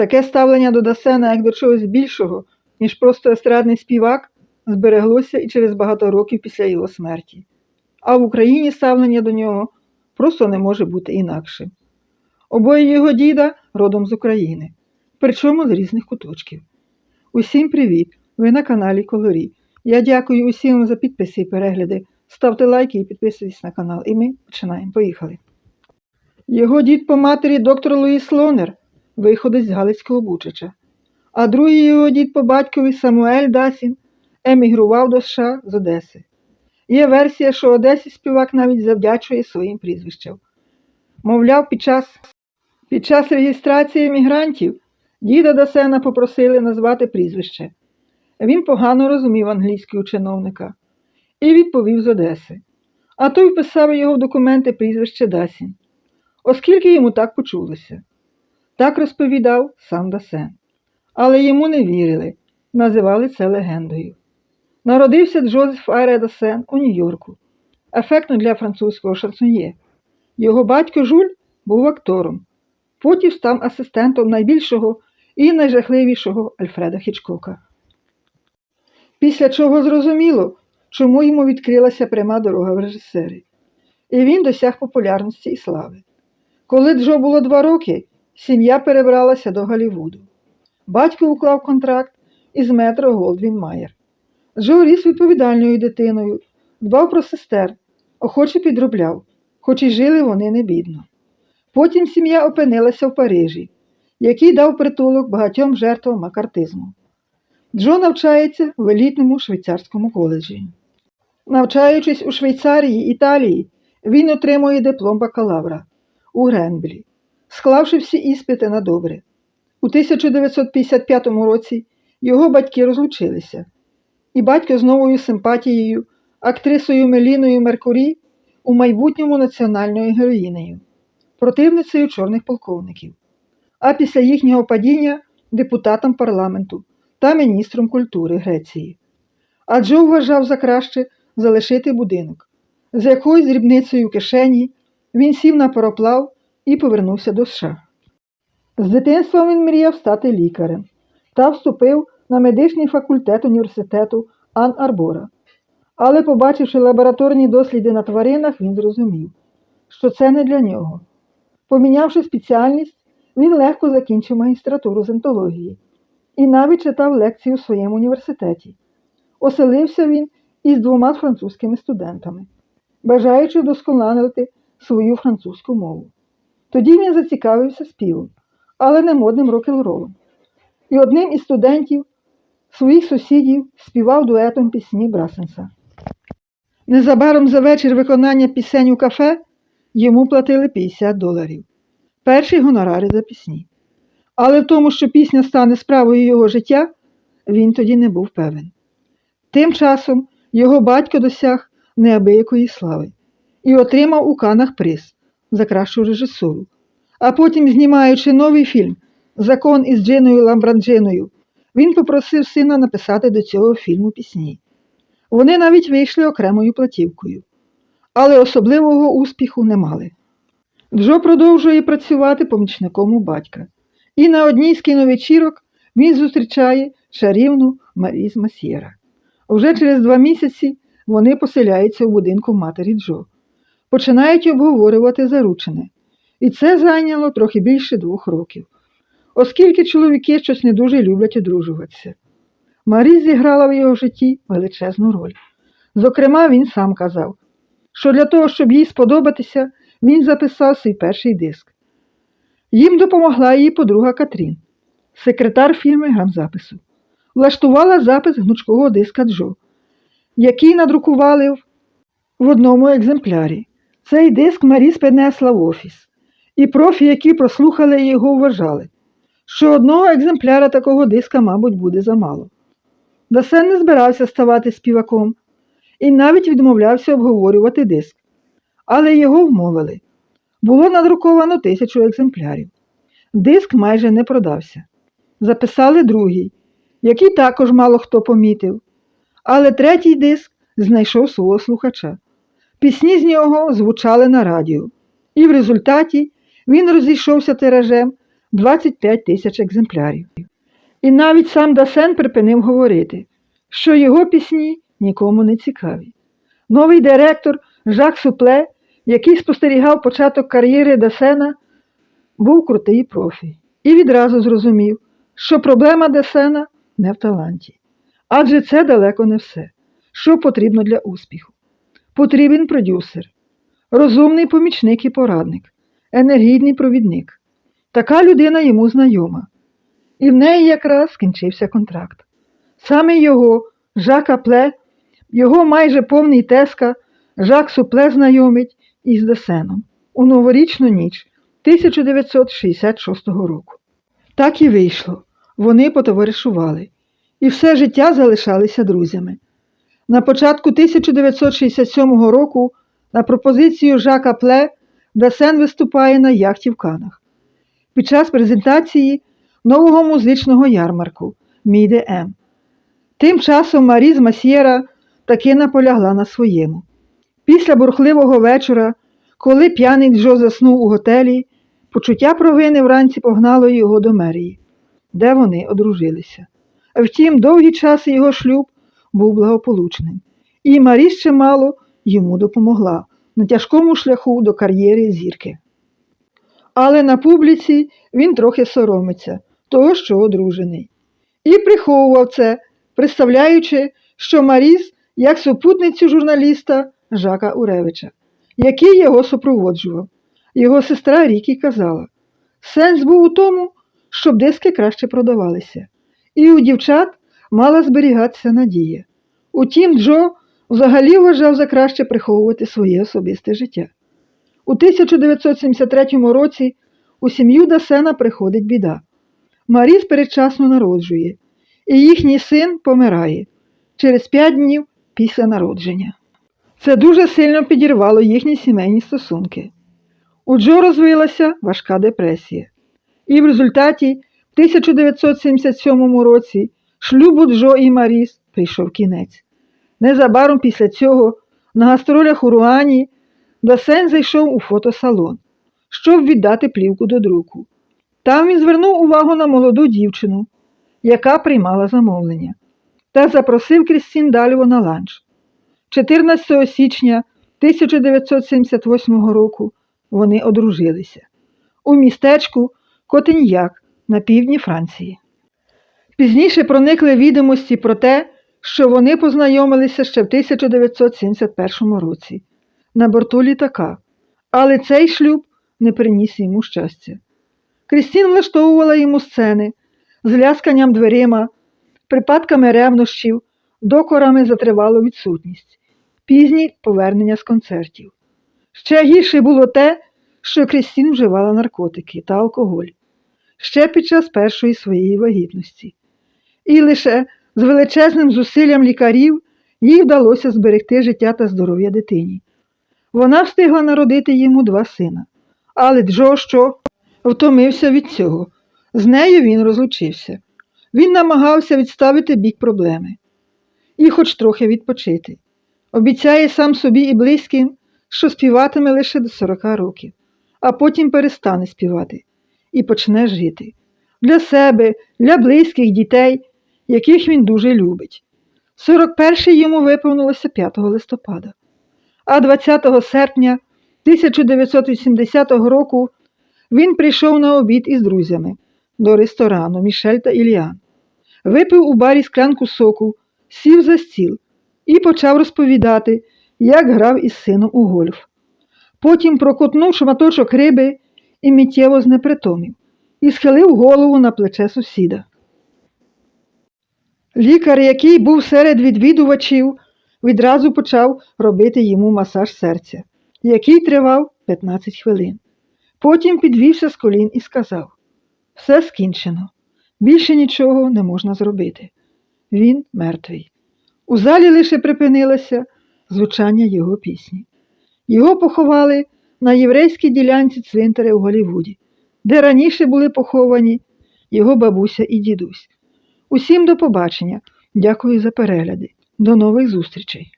Таке ставлення до Дасена як до чогось більшого, ніж просто естрадний співак, збереглося і через багато років після його смерті. А в Україні ставлення до нього просто не може бути інакшим. Обоє його діда родом з України, причому з різних куточків. Усім привіт! Ви на каналі Колорі. Я дякую усім за підписи і перегляди. Ставте лайки і підписуйтесь на канал. І ми починаємо. Поїхали. Його дід по матері доктор Луїс Лонер, виходить з Галицького Бучича. А другий його дід по батькові Самуель Дасін емігрував до США з Одеси. Є версія, що Одесі співак навіть завдячує своїм прізвищем. Мовляв, під час, під час реєстрації емігрантів діда Дасена попросили назвати прізвище. Він погано розумів англійську у чиновника і відповів з Одеси. А той вписав його в документи прізвище Дасін, оскільки йому так почулося. Так розповідав сам Дасен. Але йому не вірили, називали це легендою. Народився Джозеф Айре Дасен у Нью-Йорку, ефектно для французького шансоньє. Його батько Жуль був актором, потім став асистентом найбільшого і найжахливішого Альфреда Хічкока. Після чого зрозуміло, чому йому відкрилася пряма дорога в режисери. І він досяг популярності і слави. Коли Джо було два роки, сім'я перебралася до Голлівуду. Батько уклав контракт із метро Голдвін Майер. Джо ріс відповідальною дитиною, дбав про сестер, охоче підробляв, хоч і жили вони не бідно. Потім сім'я опинилася в Парижі, який дав притулок багатьом жертвам макартизму. Джо навчається в елітному швейцарському коледжі. Навчаючись у Швейцарії, Італії, він отримує диплом бакалавра у Гренблі, склавши всі іспити на добре. У 1955 році його батьки розлучилися, і батько з новою симпатією, актрисою Меліною Меркурі, у майбутньому національною героїнею, противницею чорних полковників, а після їхнього падіння депутатом парламенту та міністром культури Греції. А Джо вважав за краще залишити будинок. З якоюсь дрібницею кишені він сів на пароплав і повернувся до США. З дитинства він мріяв стати лікарем та вступив на медичний факультет університету Ан Арбора. Але, побачивши лабораторні досліди на тваринах, він зрозумів, що це не для нього. Помінявши спеціальність, він легко закінчив магістратуру з ентології і навіть читав лекції у своєму університеті. Оселився він із двома французькими студентами, бажаючи вдосконалити свою французьку мову. Тоді він зацікавився співом, але не модним рок-н-ролом. І одним із студентів своїх сусідів співав дуетом пісні Брасенса. Незабаром за вечір виконання пісень у кафе йому платили 50 доларів. Перші гонорари за пісні. Але в тому, що пісня стане справою його життя, він тоді не був певен. Тим часом його батько досяг неабиякої слави і отримав у канах приз за кращу режисуру. А потім, знімаючи новий фільм Закон із Джиною Ламбранджиною, він попросив сина написати до цього фільму пісні. Вони навіть вийшли окремою платівкою, але особливого успіху не мали. Джо продовжує працювати помічником у батька, і на одній з кіновечірок він зустрічає шарівну Маріз Масьєра. Вже через два місяці вони поселяються у будинку матері Джо, починають обговорювати заручене, і це зайняло трохи більше двох років, оскільки чоловіки щось не дуже люблять одружуватися. Марі зіграла в його житті величезну роль. Зокрема, він сам казав, що для того, щоб їй сподобатися, він записав свій перший диск. Їм допомогла її подруга Катрін, секретар фірми грамзапису. Влаштувала запис гнучкого диска Джо, який надрукували в одному екземплярі. Цей диск Маріс принесла в офіс, і профі, які прослухали його, вважали, що одного екземпляра такого диска, мабуть, буде замало. Дасен не збирався ставати співаком і навіть відмовлявся обговорювати диск, але його вмовили. Було надруковано тисячу екземплярів. Диск майже не продався. Записали другий, який також мало хто помітив. Але третій диск знайшов свого слухача. Пісні з нього звучали на радіо, і в результаті він розійшовся тиражем 25 тисяч екземплярів. І навіть сам Дасен припинив говорити, що його пісні нікому не цікаві. Новий директор Жак Супле, який спостерігав початок кар'єри Дасена, був крутий профі і відразу зрозумів, що проблема Десена не в таланті. Адже це далеко не все, що потрібно для успіху. Потрібен продюсер, розумний помічник і порадник, енергійний провідник. Така людина йому знайома. І в неї якраз скінчився контракт. Саме його, Жака Пле, його майже повний теска, Жак Супле знайомить із Десеном у новорічну ніч 1966 року. Так і вийшло. Вони потоваришували і все життя залишалися друзями. На початку 1967 року на пропозицію Жака Пле Десен виступає на яхті в Канах. Під час презентації нового музичного ярмарку Міде М. Тим часом Марі Масьєра таки наполягла на своєму. Після бурхливого вечора, коли п'яний Джо заснув у готелі, почуття провини вранці погнало його до мерії, де вони одружилися. Втім, довгі часи його шлюб був благополучним, і Марі ще мало йому допомогла на тяжкому шляху до кар'єри зірки. Але на публіці він трохи соромиться того, що одружений. І приховував це, представляючи, що Маріс як супутницю журналіста Жака Уревича, який його супроводжував. Його сестра Рікі казала, сенс був у тому, щоб диски краще продавалися. І у дівчат мала зберігатися надія. Утім, Джо взагалі вважав за краще приховувати своє особисте життя. У 1973 році у сім'ю Дасена приходить біда. Маріс передчасно народжує, і їхній син помирає через п'ять днів після народження. Це дуже сильно підірвало їхні сімейні стосунки. У Джо розвилася важка депресія. І в результаті в 1977 році шлюбу Джо і Маріс прийшов кінець. Незабаром після цього на гастролях у Руані Дасен зайшов у фотосалон, щоб віддати плівку до друку. Там він звернув увагу на молоду дівчину, яка приймала замовлення, та запросив Крістін Дальво на ланч. 14 січня 1978 року вони одружилися у містечку Котеньяк на півдні Франції. Пізніше проникли відомості про те, що вони познайомилися ще в 1971 році на борту літака, але цей шлюб не приніс йому щастя. Крістін влаштовувала йому сцени з лясканням дверима, припадками ревнощів, докорами за тривалу відсутність, пізні повернення з концертів. Ще гірше було те, що Крістін вживала наркотики та алкоголь ще під час першої своєї вагітності. І лише з величезним зусиллям лікарів їй вдалося зберегти життя та здоров'я дитині. Вона встигла народити йому два сина, але Джо що втомився від цього. З нею він розлучився. Він намагався відставити бік проблеми і хоч трохи відпочити. Обіцяє сам собі і близьким, що співатиме лише до 40 років, а потім перестане співати і почне жити для себе, для близьких дітей, яких він дуже любить. 41-й йому виповнилося 5 листопада, а 20 серпня 1980 року він прийшов на обід із друзями до ресторану Мішель та Іліан, випив у барі склянку соку, сів за стіл і почав розповідати, як грав із сином у гольф. Потім прокотнув шматочок риби і миттєво знепритомів і схилив голову на плече сусіда. Лікар, який був серед відвідувачів, відразу почав робити йому масаж серця, який тривав 15 хвилин. Потім підвівся з колін і сказав все скінчено, більше нічого не можна зробити. Він мертвий. У залі лише припинилося звучання його пісні. Його поховали на єврейській ділянці цвинтаря у Голлівуді, де раніше були поховані його бабуся і дідусь. Усім до побачення. Дякую за перегляди. До нових зустрічей!